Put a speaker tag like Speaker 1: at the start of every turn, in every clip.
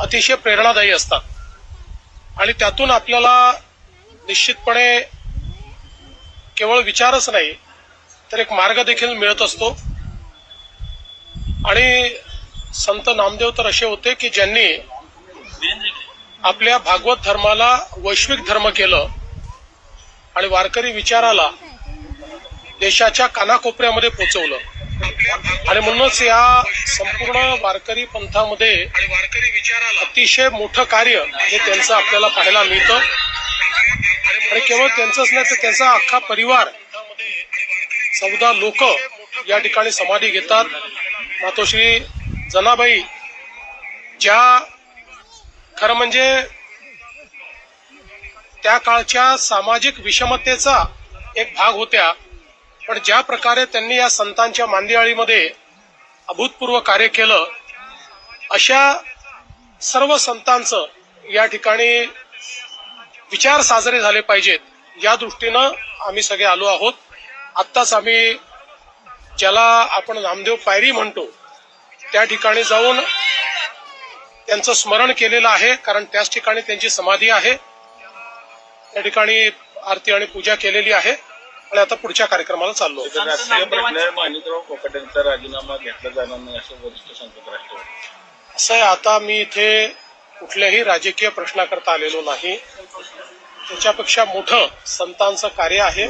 Speaker 1: अतिशय प्रेरणादायी असतात. आणि त्यातून आपल्याला निश्चितपणे केवळ विचारच नाही तर एक मार्ग देखील मिळत असतो. आणि संत नामदेव तर असे होते की ज्यांनी आपल्या भागवत धर्माला वैश्विक धर्म केलं आणि वारकरी विचाराला देशाच्या कानाकोपऱ्यामध्ये पोचवलं. आणि म्हणूनच या संपूर्ण वारकरी पंथामध्ये वारकरी विचाराला अतिशय मोठं कार्य हे त्यांचं आपल्याला पाहायला मिळतं. आणि केवळ त्यांचंच नाही तर त्यांचा अख्खा परिवार चौदा लोक या ठिकाणी समाधी घेतात. मातोश्री जनाबाई ज्या खरं म्हणजे त्या काळच्या सामाजिक विषमतेचा एक भाग होत्या पण ज्या प्रकारे त्यांनी या संतांच्या मांदियाळीमध्ये अभूतपूर्व कार्य केलं अशा सर्व संतांचं या ठिकाणी विचार साजरे झाले पाहिजेत. या दृष्टीनं आम्ही सगळे आलो आहोत. आत्ताच आम्ही ज्याला आपण नामदेव पायरी म्हणतो त्या ठिकाणी जाऊन त्यांचं स्मरण केलेलं आहे कारण त्याच ठिकाणी त्यांची समाधी आहे. त्या ठिकाणी आरती आणि पूजा केलेली आहे. आणि आता पुढच्या कार्यक्रमाला चाललो.
Speaker 2: माणिकराव कोकाटेंचा राजीनामा घेतला जाणार नाही असं वरिष्ठ सांगतात राष्ट्रवादी.
Speaker 1: असं आहे आता मी इथे कुठल्याही राजकीय प्रश्नाकरता आलेलो नाही. त्याच्यापेक्षा मोठं संतांचं कार्य आहे.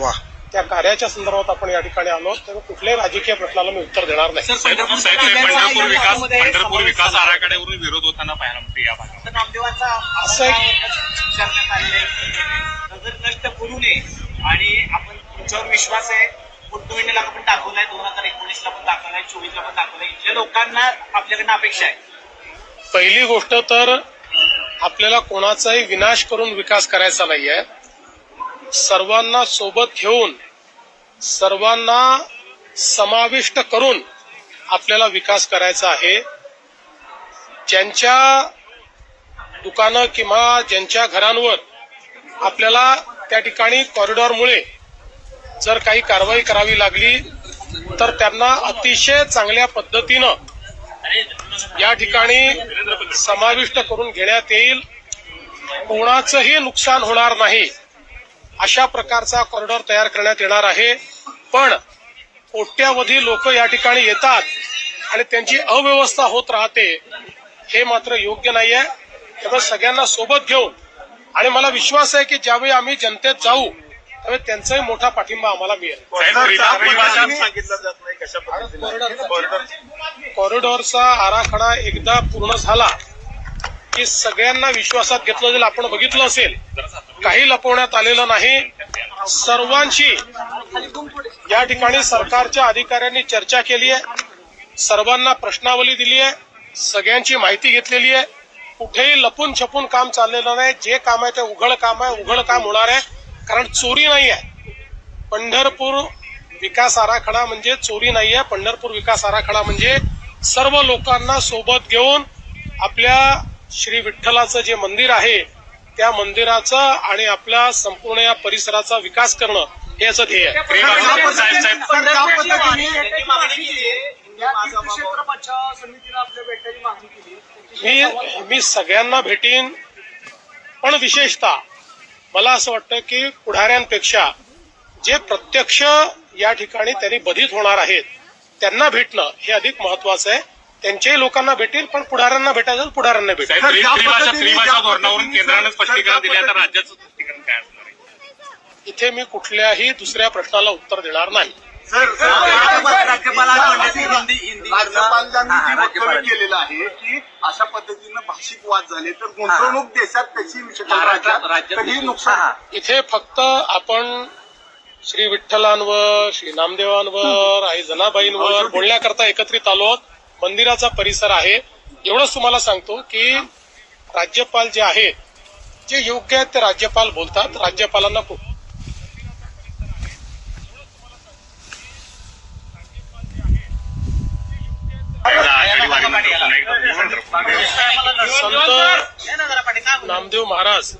Speaker 1: त्या कार्याच्या संदर्भात आपण या ठिकाणी आलो त्यामुळे कुठल्याही राजकीय प्रश्नाला मी उत्तर देणार नाही.
Speaker 3: साहेब साहेब, पंढरपूर विकास पंढरपूर विकास आराखड्यावरून विरोध होताना पाहायला मिळते या भागात.
Speaker 4: नामदेवांचा
Speaker 1: असं आहे.
Speaker 4: विचारण्यात आलेला आहे. नजर नष्ट करू नये आणि आपण त्यांच्यावर विश्वास आहे पुट्टुविंडीला पण दाखवलाय दोन हजार एकोणीसला पण दाखवलाय चोवीसला पण दाखवलाय. इथल्या लोकांना आपल्याकडनं अपेक्षा आहे.
Speaker 1: पहिली गोष्ट तर आपल्याला कोणाचाही विनाश करून विकास करायचा नाहीये. सर्वांना सोबत घेऊन सर्वांना समाविष्ट करून आपल्याला विकास करायचा आहे. ज्यांच्या दुकानं किंवा ज्यांच्या घरांवर आपल्याला त्या ठिकाणी कॉरिडॉरमुळे जर काही कारवाई करावी लागली तर त्यांना अतिशय चांगल्या पद्धतीनं या ठिकाणी समाविष्ट करून घेण्यात येईल. कोणाचंही नुकसान होणार नाही. अशा प्रकारचा कॉरिडॉर तयार करण्यात येणार आहे. पण कोट्यावधी लोक या ठिकाणी येतात आणि त्यांची अव्यवस्था होत राहते हे मात्र योग्य नाही आहे त्यामुळे सगळ्यांना सोबत घेऊन आणि मला विश्वास आहे की ज्यावेळी आम्ही जनतेत जाऊ त्यावेळी त्यांचाही मोठा पाठिंबा आम्हाला मिळेल.
Speaker 3: साहेब, त्रिभा- त्रिभाषा
Speaker 2: सांगितलं जात नाही कशा पद्धतीने. कॉरिडॉर
Speaker 1: कॉरिडॉरचा आराखडा एकदा पूर्ण झाला की सगळ्यांना विश्वासात घेतलं जाईल. आपण बघितलं असेल काही लपवण्यात आलेलं नाही. सर्वांशी या ठिकाणी सरकारच्या अधिकाऱ्यांनी चर्चा केली आहे. सर्वांना प्रश्नावली दिली आहे. सगळ्यांची माहिती घेतलेली आहे. कुठेही लपून छपून काम चाललेलं नाही. जे काम आहे ते उघड काम आहे. उघड काम होणार आहे. कारण चोरी नाही आहे पंढरपूर विकास आराखडा म्हणजे चोरी नाही आहे पंढरपूर विकास आराखडा म्हणजे सर्व लोकांना सोबत घेऊन आपल्या श्री विठ्ठलाचं जे मंदिर आहे त्या मंदिराचा आणि आपल्या संपूर्ण या परिसराचा विकास करणं हे याचं ध्येय आहे.
Speaker 3: त्रिभाषा साहेब साहेब
Speaker 4: त्यांनी मागणी केली. आहे
Speaker 5: क्षेत्र बचाव समितीनं आपल्या भेटायची मागणी केली.
Speaker 1: मी मी सगळ्यांना भेटीन. पण विशेषतः मला असं वाटतं की पुढाऱ्यांपेक्षा जे प्रत्यक्ष या ठिकाणी त्यांनी बधित होणार आहेत त्यांना भेटणं हे अधिक महत्वाचं आहे. त्यांच्याही लोकांना भेटेल पण पुढाऱ्यांना भेटायचं पुढाऱ्यांना
Speaker 3: आहे.
Speaker 1: इथे मी कुठल्याही दुसऱ्या प्रश्नाला उत्तर देणार नाही.
Speaker 2: राज्यपालांनी जी वक्तव्य केलेलं आहे की अशा पद्धतीनं भाषिक वाद झाले तर गुंतवणूक देशात त्याची नुकसान
Speaker 1: इथे फक्त आपण श्री विठ्ठलांवर श्री नामदेवांवर आई जनाबाईंवर बोलण्याकरता एकत्रित आलो आहोत. मंदिराचा परिसर आहे. एवढंच तुम्हाला सांगतो की राज्यपाल जे आहेत जे योग्य आहेत ते राज्यपाल बोलतात. राज्यपालांना संत नामदेव महाराज.